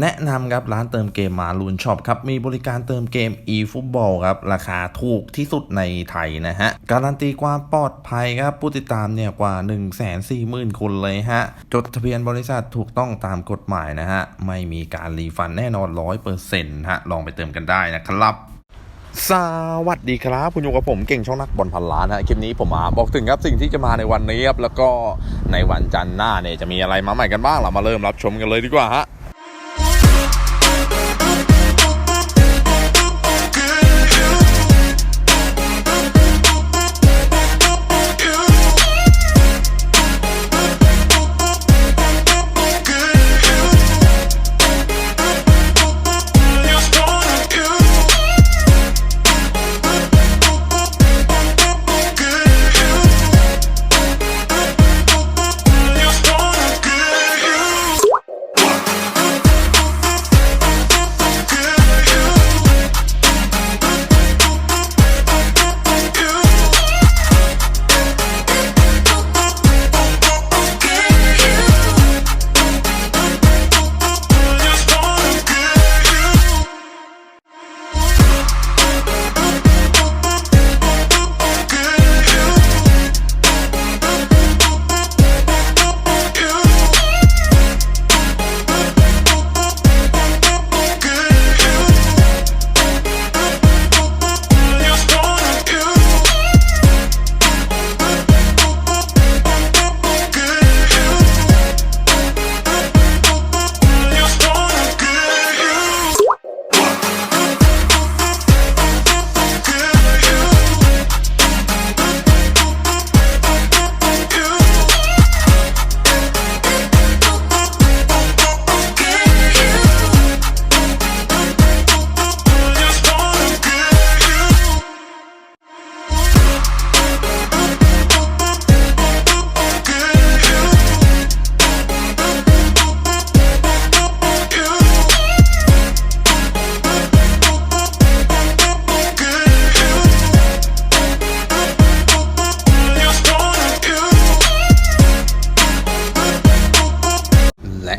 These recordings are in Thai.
แนะนำครับร้านเติมเกมมาลูนช็อปครับ มีบริการเติมเกม e-football ครับ ราคาถูกที่สุดในไทยนะฮะ การันตีความปลอดภัยครับ ผู้ติดตามเนี่ยกว่า 1 4 0 0 0 0 คนเลยฮะ จดทะเบียนบริษัทถูกต้องตามกฎหมายนะฮะ ไม่มีการรีฟันแน่นอน 100%ฮะ ลองไปเติมกันได้นะครับสวัสดีครับคุณอยู่กับผมเก่งช่องนักบอลพันล้านฮะคลิปนี้ผมมาบอกถึงครับสิ่งที่จะมาในวันนี้ครับแล้วก็ในวันจันทร์หน้าเนี่ยจะมีอะไรมาใหม่กันบ้างเรามาเริ่มรับชมกันเลยดีกว่าฮะ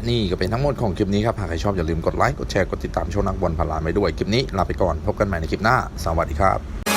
นี่ก็เป็นทั้งหมดของคลิปนี้ครับ หากใครชอบอย่าลืมกดไลค์ กดแชร์ กดติดตามช่องนักบอลพลานไปด้วย คลิปนี้ลาไปก่อน พบกันใหม่ในคลิปหน้า สวัสดีครับ